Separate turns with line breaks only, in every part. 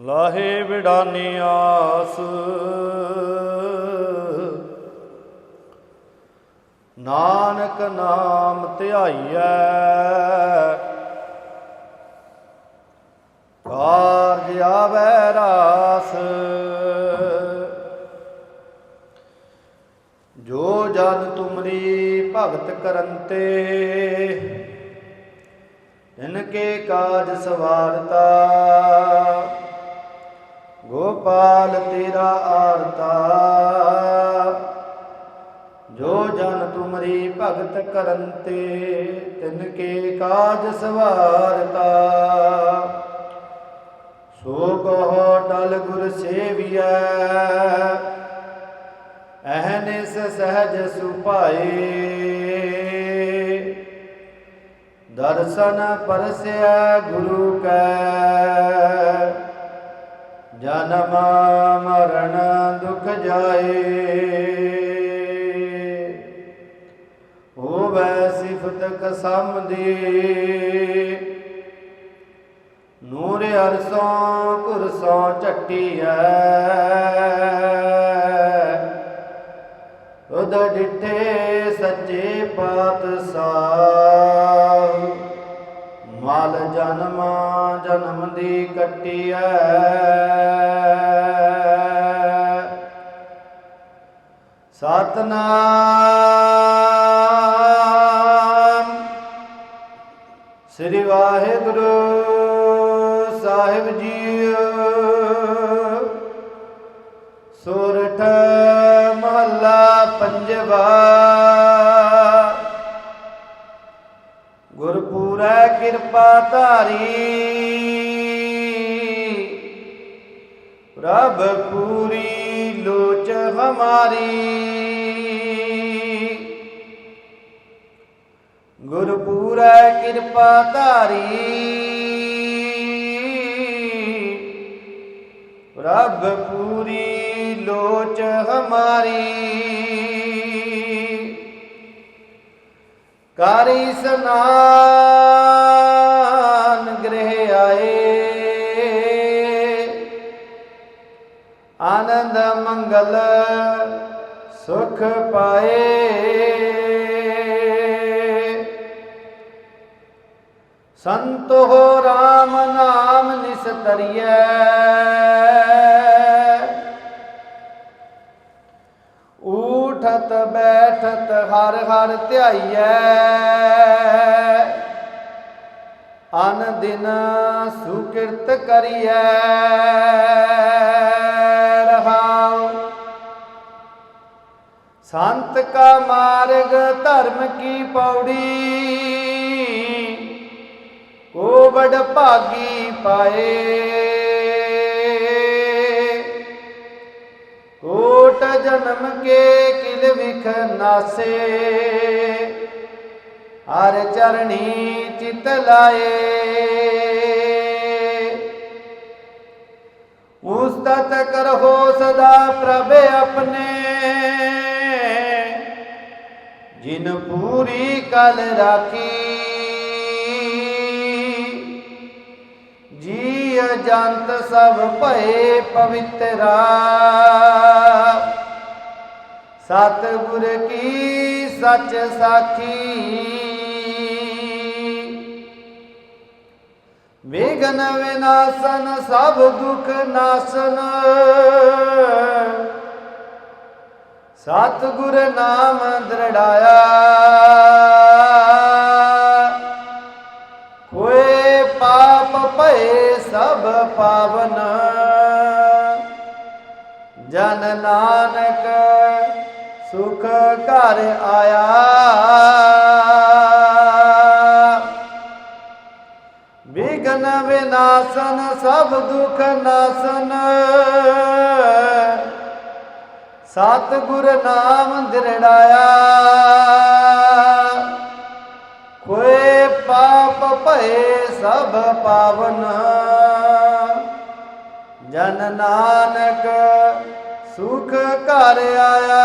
ਲਾਹੇ ਵਿਡਾਨੀ ਆਸ। ਨਾਨਕ ਨਾਮ ਧਿਆਈਐ। ਕਾਰਜ ਆਵੈ ਰਾਸ। ਜੋ ਜਨ ਤੁਮਰੀ ਭਗਤ ਕਰੰਤੇ ਇਨਕੇ ਕਾਜ ਸਵਾਰਤਾ। ਗੋਪਾਲ ਤੇਰਾ ਆਰਤਾ। ਜੋ ਜਨ ਤੁਮਰੀ ਭਗਤ ਕਰੰਤੇ ਤਿਨ ਕੇ ਕਾਜ ਸਵਾਰਤਾ। ਸੋ ਕਹੋ ਟਲ ਗੁਰ ਸੇਵੀਐ ਅਹਨਿਸ ਸਹਜ ਸੁਭਾਏ। ਦਰਸ਼ਨ ਪਰਸਿਆ ਗੁਰੂ ਕੈ ਜਨਮ ਮਰਨ ਦੁਖ ਜਾਏ। ਹੋਵੈ ਸਿਫਤ ਕਸਮ ਦੀ ਨੂਰ ਅਰਸੋਂ ਕੁਰਸੋਂ ਹੈ ਉਦ ਡਿੱਠੇ ਸੱਚੇ ਪਾਤਸ਼ਾਹ। ਮਲ ਜਨਮ ਜਨਮ ਦੀ ਕੱਟੀਐ। ਸਤਨਾਮ ਸ੍ਰੀ ਵਾਹਿਗੁਰੂ ਸਾਹਿਬ ਜੀ ਸੋਰਠ ਮਹੱਲਾ ਪੰਜਵਾ ਕਿਰਪਾ ਧਾਰੀ। ਪ੍ਰਭ ਪੂਰੀ ਲੋਚ ਹਮਾਰੀ। ਗੁਰਪੂਰੈ ਕਿਰਪਾ ਧਾਰੀ। ਪ੍ਰਭ ਪੂਰੀ ਲੋਚ ਹਮਾਰੀ। ਕਾਰੀ ਸਨਾ ਗ੍ਰਹਿ ਆਏ। ਆਨੰਦ, ਮੰਗਲ, ਸੁਖ ਪਾਏ। ਸੰਤੋ ਰਾਮ, ਨਾਮ ਨਿਸਤਰੀਐ ਊਠਤ, ਬੈਠਤ, ਹਰ ਹਰ ਧਿਆਈਐ। ਅਨ ਦਿਨ ਸੁਕਿਰਤ ਕਰੀਐ ਰਹਾਉ। ਸੰਤ ਕਾ ਮਾਰਗ ਧਰਮ ਕੀ ਪੌੜੀ? ਕੋ ਬੜ ਭਾਗੀ ਪਾਏ। ਕੋਟ ਜਨਮ ਕੇ ਕਿਲ ਵਿਖ ਨਾਸੇ। ਹਰ ਚਰਣੀ ਚਿਤ ਲਾਏ। ਉਸਤਤ ਕਰੋ ਸਦਾ ਪ੍ਰਭ ਆਪਣੇ। ਜਿਨ ਪੂਰੀ ਕਲ ਰਾਖੀ। ਜੀ ਅਜੰਤ ਸਭ ਭਏ ਪਵਿੱਤਰਾ ਸਤ ਗੁਰ ਕੀ ਸੱਚ ਸਾਖੀ ਵਿਗਨ ਵਿਨਾਸ਼ਨ, ਸਭ ਦੁਖ ਨਾਸ਼ਨ। ਸਤ ਗੁਰ ਨਾਮ ਦ੍ਰਿੜਾਇਆ। ਹੋਏ ਪਾਪ ਭਏ ਸਭ ਪਾਵਨ। ਜਨ ਨਾਨਕ ਸੁਖ ਘਰ ਆਇਆ। ਵਿਨਾਸ਼ਨ ਸਭ ਦੁਖ ਨਾਸ਼ਨ। ਸਤ ਗੁਰ ਨਾਮ ਦਿਰੜਾਇਆ ਕੋਏ ਪਾਪ ਭਏ ਸਭ ਪਾਵਨ। ਜਨ ਨਾਨਕ ਸੁਖ ਘਰ ਆਇਆ।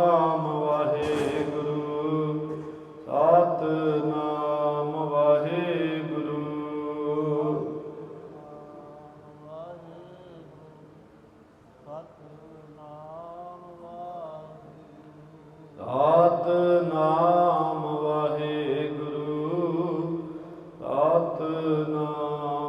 No.